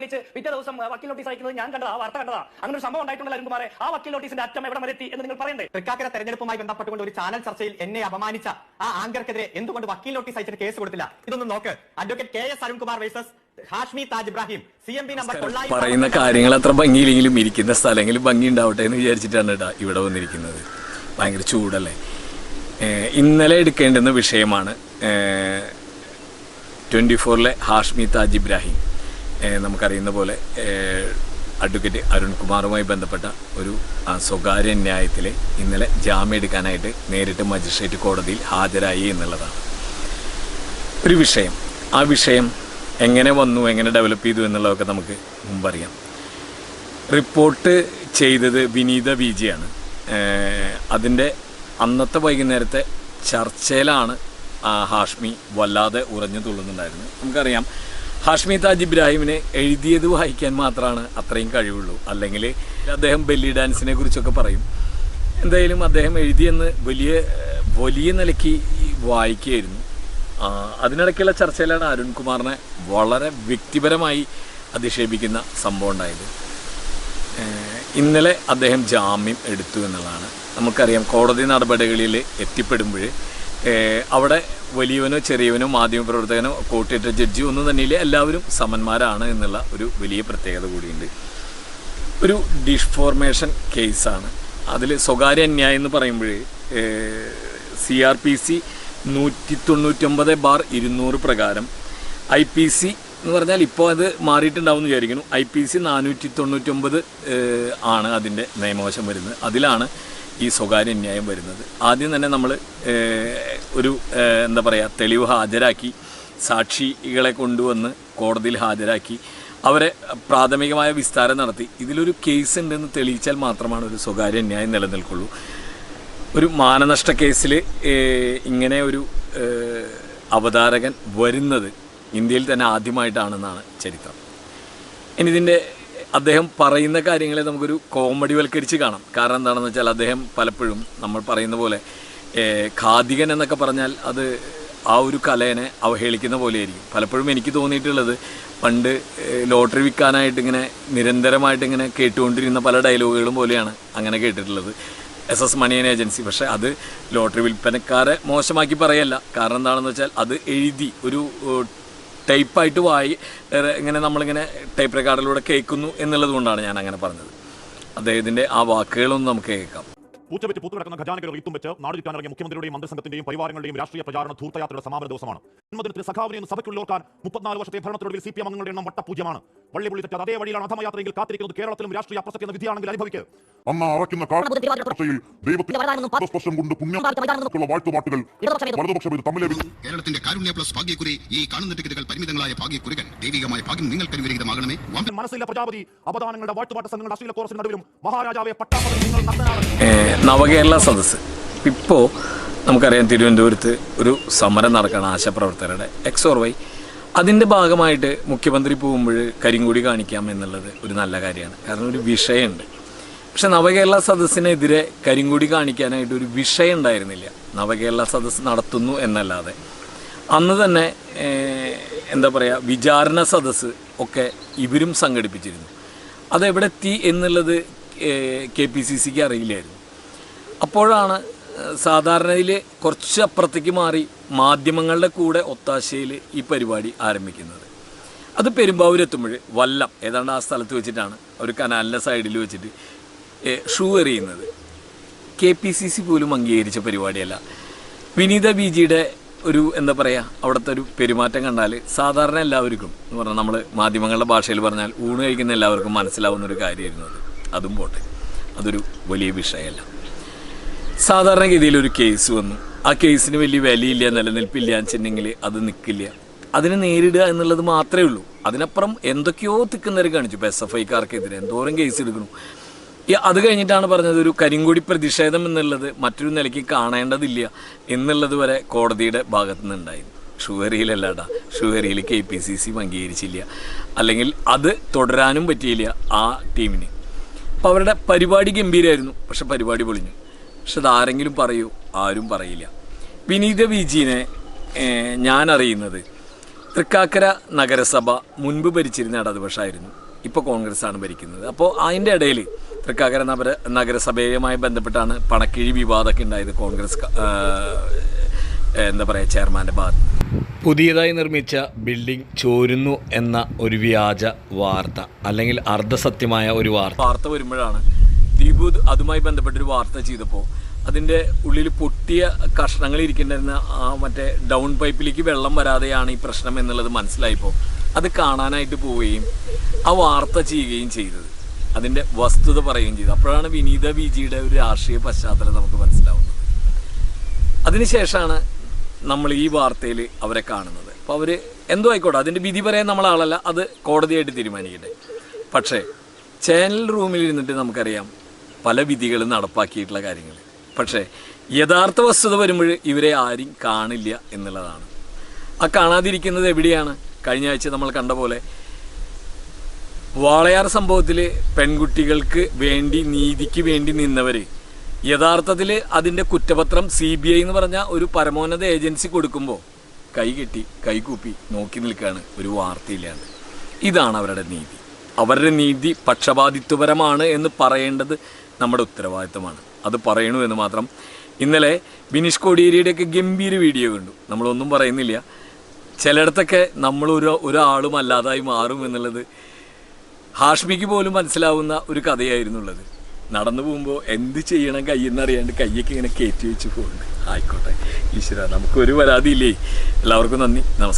വിളിച്ച് പിറ്റേ ദിവസം വക്കീൽ നോട്ടീസ് അയക്കുന്നത് ഞാൻ കണ്ടതാ ആ വാർത്ത കണ്ടതാ. അങ്ങനെ ഒരു സംഭവം ഉണ്ടായിട്ടുള്ള അരുൺകുമാരെ ആ വക്കീൽ നോട്ടീസിന്റെ അറ്റം എവിടെ വരെ എത്തി എന്ന് നിങ്ങൾ പറയണ്ടേ? തൃക്കാക്കര തെരഞ്ഞെടുപ്പുമായി ബന്ധപ്പെട്ടുകൊണ്ട് ഒരു ചാനൽ ചർച്ചയിൽ എന്നെ അപമാനിച്ച ആ ആങ്കർക്കെതിരെ എന്തുകൊണ്ട് വക്കീൽ നോട്ടീസ് അയച്ചിട്ട് കേസ് കൊടുത്തില്ല? ഇതൊന്നും നോക്ക്. Advocate K S Arunkumar versus Hashmi Taj Ibrahim C M P number പറയുന്ന കാര്യങ്ങൾ അത്ര ഭംഗിയില്ലെങ്കിലും ഇരിക്കുന്ന സ്ഥലങ്ങളിൽ ഭംഗി ഉണ്ടാവട്ടെ എന്ന് വിചാരിച്ചിട്ടാണ് കേട്ടോ ഇവിടെ വന്നിരിക്കുന്നത്. ഭയങ്കര ചൂടല്ലേ? ഇന്നലെ എടുക്കേണ്ടുന്ന വിഷയമാണ് ട്വന്റി ഫോറിലെ ഹാഷ്മി താജ് ഇബ്രാഹിം. നമുക്കറിയുന്ന പോലെ അഡ്വക്കേറ്റ് അരുൺകുമാറുമായി ബന്ധപ്പെട്ട ഒരു സ്വകാര്യ ന്യായത്തിൽ ഇന്നലെ ജാമ്യം എടുക്കാനായിട്ട് നേരിട്ട് മജിസ്ട്രേറ്റ് കോടതിയിൽ ഹാജരായി എന്നുള്ളതാണ്. ഒരു വിഷയം. ആ വിഷയം എങ്ങനെ വന്നു എങ്ങനെ ഡെവലപ്പ് ചെയ്തു എന്നുള്ളതൊക്കെ നമുക്ക് മുമ്പറിയാം. റിപ്പോർട്ട് ചെയ്തത് വിനീത വി ജിയാണ് അതിന്റെ അന്നത്തെ വൈകുന്നേരത്തെ ചർച്ചയിലാണ് ഹാഷ്മി വല്ലാതെ ഉറഞ്ഞു തുള്ളുന്നുണ്ടായിരുന്നത്. നമുക്കറിയാം ഹാഷ്മി താജ് ഇബ്രാഹിമിനെ എഴുതിയത് വായിക്കാൻ മാത്രമാണ് അത്രയും കഴിവുള്ളൂ. അല്ലെങ്കിൽ അദ്ദേഹം ബെല്ലി ഡാൻസിനെ കുറിച്ചൊക്കെ പറയും. എന്തായാലും അദ്ദേഹം എഴുതിയെന്ന് വലിയ വലിയ നിലയ്ക്ക് വായിക്കുകയായിരുന്നു. അതിനിടയ്ക്കുള്ള ചർച്ചയിലാണ് അരുൺകുമാറിനെ വളരെ വ്യക്തിപരമായി അധിക്ഷേപിക്കുന്ന സംഭവം ഉണ്ടായത്. ഇന്നലെ അദ്ദേഹം ജാമ്യം എടുത്തു എന്നുള്ളതാണ്. നമുക്കറിയാം കോടതി നടപടികളിൽ എത്തിപ്പെടുമ്പോൾ അവിടെ വലിയവനോ ചെറിയവനോ മാധ്യമപ്രവർത്തകനോ കോട്ടയത്തെ ജഡ്ജി ഒന്നും തന്നെയില്ല. എല്ലാവരും സമന്മാരാണ് എന്നുള്ള ഒരു വലിയ പ്രത്യേകത കൂടിയുണ്ട്. ഒരു ഡിഫോർമേഷൻ കേസാണ്. അതിൽ സ്വകാര്യ അന്യായം എന്ന് പറയുമ്പോൾ സി ആർ പി സി നൂറ്റി തൊണ്ണൂറ്റൊമ്പത് ബാർ ഇരുന്നൂറ് പ്രകാരം. ഐ പി സി എന്ന് പറഞ്ഞാൽ ഇപ്പോൾ അത് മാറിയിട്ടുണ്ടാവും എന്ന് വിചാരിക്കുന്നു. ഐ പി സി നാനൂറ്റി തൊണ്ണൂറ്റൊമ്പത് ആണ് അതിന്റെ നിയമവശം വരുന്നത്. അതിലാണ് ഈ സ്വകാര്യ ന്യായം വരുന്നത്. ആദ്യം തന്നെ നമ്മൾ ഒരു എന്താ പറയുക തെളിവ് ഹാജരാക്കി സാക്ഷികളെ കൊണ്ടുവന്ന് കോടതിയിൽ ഹാജരാക്കി അവരെ പ്രാഥമികമായ വിസ്താരം നടത്തി. ഇതിലൊരു കേസ് ഉണ്ടെന്ന് തെളിയിച്ചാൽ മാത്രമാണ് ഒരു സ്വകാര്യ ന്യായം നിലനിൽക്കുള്ളൂ. ഒരു മാനനഷ്ട കേസിൽ ഇങ്ങനെ ഒരു അവതാരകൻ വരുന്നത് ഇന്ത്യയിൽ തന്നെ ആദ്യമായിട്ടാണെന്നാണ് ചരിത്രം. ഇനി ഇതിന്റെ അദ്ദേഹം പറയുന്ന കാര്യങ്ങളെ നമുക്കൊരു കോമഡി വൽക്കരിച്ച് കാണാം. കാരണം എന്താണെന്ന് വെച്ചാൽ അദ്ദേഹം പലപ്പോഴും നമ്മൾ പറയുന്ന പോലെ ഖാദികൻ എന്നൊക്കെ പറഞ്ഞാൽ അത് ആ ഒരു കലേനെ അവഹേളിക്കുന്ന പോലെയായിരിക്കും. പലപ്പോഴും എനിക്ക് തോന്നിയിട്ടുള്ളത് പണ്ട് ലോട്ടറി വിൽക്കാനായിട്ട് ഇങ്ങനെ നിരന്തരമായിട്ട് ഇങ്ങനെ കേട്ടുകൊണ്ടിരുന്ന പല ഡയലോഗുകളും പോലെയാണ് അങ്ങനെ കേട്ടിട്ടുള്ളത്. എസ് എസ് മണിയൻ ഏജൻസി പക്ഷേ അത് ലോട്ടറി വിൽപ്പനക്കാരെ മോശമാക്കി പറയല്ല. കാരണം എന്താണെന്ന് വെച്ചാൽ അത് എഴുതി ഒരു ടൈപ്പായിട്ട് വായി ഇങ്ങനെ നമ്മളിങ്ങനെ ടൈപ്പ് റെക്കാർഡിലൂടെ കേൾക്കുന്നു എന്നുള്ളത് കൊണ്ടാണ് ഞാൻ അങ്ങനെ പറഞ്ഞത്. അദ്ദേഹത്തിന്റെ ആ വാക്കുകളൊന്നും നമുക്ക് കേൾക്കാം. പൂച്ചവെച്ച് പൂത്തുകിടക്കുന്ന ഖജാനകൾ റീത്തും വെച്ച് നാട് ചുറ്റാനിറങ്ങിയ മുഖ്യമന്ത്രിയുടെയും മന്ത്രിസംഘത്തിന്റെയും പരിവാരങ്ങളുടെയും രാഷ്ട്രീയ പ്രചാരണ ധൂർത്തയാത്രയുടെ സമാപന ദിവസമാണ്. ജന്മദിനത്തിന് സഖാവിനെ എന്ന് സഭയ്ക്കുള്ളോർക്കാൻ മുപ്പത്തിനാല് വർഷത്തെ ഭരണത്തിലൊടുവിൽ സി പി എം അംഗങ്ങളുടെ എണ്ണം വട്ടപൂജ്യമാണ്. വള്ളി പുള്ളി തെറ്റാതെ അതേ വഴിയിലാണ് അധമയാത്രയെങ്കിൽ കാത്തിരിക്കുന്നത് കേരളത്തിലും രാഷ്ട്രീയ അപ്രസക്തി എന്ന വിധിയാണെങ്കിൽ അനുഭവിക്കുക അമ്മ അറയ്ക്കുന്ന ദൈവത്തിന്റെ കൊണ്ട് പുണ്യമുള്ള വാഴ്ത്തുപാട്ടുകൾ വലതുപക്ഷം ഇത് തമ്മിലെ കേരളത്തിന്റെ കാരുണ്യ പ്ലസ് ഭാഗ്യക്കുറി ഈ കാണുന്ന ടിക്കറ്റുകൾ പരിമിതങ്ങളായ ഭാഗ്യക്കുറികൾ. ദൈവികമായ ഭാഗ്യം നിങ്ങൾക്ക് അനുഗ്രഹീതമാകണമേ വമ്പൻ മനസ്സില്ല പ്രജാപതി അപദാനങ്ങളുടെ വാഴ്ത്തുപാട്ട സംഘങ്ങളുടെ അശ്ലീല കോറസിന് നടുവിലും മഹാരാജാവെ പട്ടാപതി നിങ്ങൾ നവകേരള സദസ് ഇപ്പോൾ നമുക്കറിയാം തിരുവനന്തപുരത്ത് ഒരു സമരം നടക്കണം ആശാപ്രവർത്തകരുടെ എക്സ് ഓർ വൈ അതിന്റെ ഭാഗമായിട്ട് മുഖ്യമന്ത്രി പോകുമ്പോൾ കരിങ്കൂടി കാണിക്കാം എന്നുള്ളത് ഒരു നല്ല കാര്യമാണ്. കാരണം ഒരു വിഷയമുണ്ട്. പക്ഷെ നവകേരള സദസ്സിനെതിരെ കരിങ്കൂടി കാണിക്കാനായിട്ട് ഒരു വിഷയം ഉണ്ടായിരുന്നില്ല. നവകേരള സദസ്സ് നടത്തുന്നു എന്നല്ലാതെ. അന്ന് തന്നെ എന്താ പറയുക വിചാരണ സദസ്സ് ഒക്കെ ഇവരും സംഘടിപ്പിച്ചിരുന്നു. അതെവിടെ എത്തി എന്നുള്ളത് കെ പി സി സിക്ക് അറിയില്ലായിരുന്നു. അപ്പോഴാണ് സാധാരണയിൽ കുറച്ച് അപ്പുറത്തേക്ക് മാറി മാധ്യമങ്ങളുടെ കൂടെ ഒത്താശയിൽ ഈ പരിപാടി ആരംഭിക്കുന്നത്. അത് പെരുമ്പാവൂരെത്തുമ്പോൾ വല്ലം ഏതാണ്ട് ആ സ്ഥലത്ത് വെച്ചിട്ടാണ് ഒരു കനാലിന്റെ സൈഡിൽ വെച്ചിട്ട് ഷൂ എറിയുന്നത്. കെ പി സി സി പോലും അംഗീകരിച്ച പരിപാടിയല്ല. വിനീത ബി ജിയുടെ ഒരു എന്താ പറയുക അവിടുത്തെ ഒരു പെരുമാറ്റം കണ്ടാൽ സാധാരണ എല്ലാവർക്കും എന്ന് പറഞ്ഞാൽ നമ്മൾ മാധ്യമങ്ങളുടെ ഭാഷയിൽ പറഞ്ഞാൽ ഊണ് കഴിക്കുന്ന എല്ലാവർക്കും മനസ്സിലാവുന്ന ഒരു കാര്യമായിരുന്നു അത്. അതും പോട്ടെ. അതൊരു വലിയ വിഷയമല്ല. സാധാരണഗതിയിൽ ഒരു കേസ് വന്നു. ആ കേസിന് വലിയ വിലയില്ല നിലനിൽപ്പില്ല എന്ന് വെച്ചിട്ടുണ്ടെങ്കിൽ അത് നിൽക്കില്ല. അതിനെ നേരിടുക എന്നുള്ളത് മാത്രമേ ഉള്ളൂ. അതിനപ്പുറം എന്തൊക്കെയോ തിക്കുന്നവരെ കാണിച്ചു. ഇപ്പോൾ എസ് എഫ് ഐക്കാർക്കെതിരെ എന്തോരം കേസ് എടുക്കണം അത് കഴിഞ്ഞിട്ടാണ് പറഞ്ഞത് ഒരു കരിങ്കൊടി പ്രതിഷേധം എന്നുള്ളത് മറ്റൊരു നിലയ്ക്ക് കാണേണ്ടതില്ല എന്നുള്ളത് വരെ കോടതിയുടെ ഭാഗത്തു നിന്നുണ്ടായിരുന്നു ഷുഗറിയിലല്ലാടാ. ഷുഗറിയിൽ കെ പി സി സി അംഗീകരിച്ചില്ല. അല്ലെങ്കിൽ അത് തുടരാനും പറ്റിയില്ല ആ ടീമിന്. അപ്പോൾ അവരുടെ പരിപാടി ഗംഭീരമായിരുന്നു പക്ഷെ പരിപാടി പൊളിഞ്ഞു. പക്ഷെ അതാരെങ്കിലും പറയൂ ആരും പറയില്ല. വിനീത വിജിനെ ഞാൻ അറിയുന്നത് തൃക്കാക്കര നഗരസഭ മുൻപ് ഭരിച്ചിരുന്ന ഇടതുപക്ഷമായിരുന്നു ഇപ്പോൾ കോൺഗ്രസ് ആണ് ഭരിക്കുന്നത്. അപ്പോൾ അതിന്റെ ഇടയിൽ തൃക്കാക്കര നഗര നഗരസഭയുമായി ബന്ധപ്പെട്ടാണ് പണക്കിഴി വിവാദമൊക്കെ ഉണ്ടായത് കോൺഗ്രസ് എന്താ പറയുക ചെയർമാന്റെ ഭാഗത്ത്. പുതിയതായി നിർമ്മിച്ച ബിൽഡിംഗ് ചോരുന്നു എന്ന ഒരു വ്യാജ വാർത്ത അല്ലെങ്കിൽ അർദ്ധസത്യമായ ഒരു വാർത്ത. വാർത്ത വരുമ്പോഴാണ് ഇത് അതുമായി ബന്ധപ്പെട്ടൊരു വാർത്ത ചെയ്തപ്പോൾ അതിന്റെ ഉള്ളിൽ പൊട്ടിയ കഷ്ണങ്ങൾ ഇരിക്കേണ്ടിരുന്ന ആ മറ്റേ ഡൗൺ പൈപ്പിലേക്ക് വെള്ളം വരാതെയാണ് ഈ പ്രശ്നം എന്നുള്ളത് മനസ്സിലായപ്പോൾ അത് കാണാനായിട്ട് പോവുകയും ആ വാർത്ത ചെയ്യുകയും ചെയ്തത്. അതിന്റെ വസ്തുത പറയുകയും ചെയ്തു. അപ്പോഴാണ് വിനീത വിജിയുടെ ഒരു രാഷ്ട്രീയ പശ്ചാത്തലം നമുക്ക് മനസ്സിലാവുന്നത്. അതിനുശേഷമാണ് നമ്മൾ ഈ വാർത്തയിൽ അവരെ കാണുന്നത്. അപ്പോൾ അവർ എന്തോ ആയിക്കോട്ടെ അതിന്റെ വിധി പറയാൻ നമ്മളാളല്ല അത് കോടതിയായിട്ട് തീരുമാനിക്കട്ടെ. പക്ഷേ ചാനൽ റൂമിൽ ഇരുന്നിട്ട് നമുക്കറിയാം പല വിധികളും നടപ്പാക്കിയിട്ടുള്ള കാര്യങ്ങൾ. പക്ഷേ യഥാർത്ഥ വസ്തുത വരുമ്പോൾ ഇവരെ ആരും കാണില്ല എന്നുള്ളതാണ്. ആ കാണാതിരിക്കുന്നത് എവിടെയാണ്? കഴിഞ്ഞ ആഴ്ച നമ്മൾ കണ്ട പോലെ വാളയാർ സംഭവത്തിൽ പെൺകുട്ടികൾക്ക് വേണ്ടി നീതിക്ക് വേണ്ടി നിന്നവർ യഥാർത്ഥത്തിൽ അതിന്റെ കുറ്റപത്രം സി ബി ഐ എന്ന് പറഞ്ഞ ഒരു പരമോന്നത ഏജൻസി കൊടുക്കുമ്പോൾ കൈ കെട്ടി കൈകൂപ്പി നോക്കി നിൽക്കുകയാണ് ഒരു വാർത്തയില്ലാണ്ട്. ഇതാണ് അവരുടെ നീതി. അവരുടെ നീതി പക്ഷപാതിത്വപരമാണ് എന്ന് പറയേണ്ടത് നമ്മുടെ ഉത്തരവാദിത്തമാണ്. അത് പറയണു എന്ന് മാത്രം. ഇന്നലെ ബിനീഷ് കോടിയേരിയുടെയൊക്കെ ഗംഭീര വീഡിയോ കണ്ടു. നമ്മളൊന്നും പറയുന്നില്ല. ചിലയിടത്തൊക്കെ നമ്മൾ ഒരു ഒരാളും അല്ലാതായി മാറും എന്നുള്ളത് ഹാഷ്മിക്ക് പോലും മനസ്സിലാവുന്ന ഒരു കഥയായിരുന്നുള്ളത് നടന്നു പോകുമ്പോൾ എന്ത് ചെയ്യണം കയ്യെന്നറിയാണ്ട് കയ്യൊക്കെ ഇങ്ങനെ കയറ്റി വെച്ച് പോകുന്നുണ്ട് ആയിക്കോട്ടെ ഈശ്വര നമുക്കൊരു പരാതിയില്ലേ? എല്ലാവർക്കും നന്ദി. നമസ്കാരം.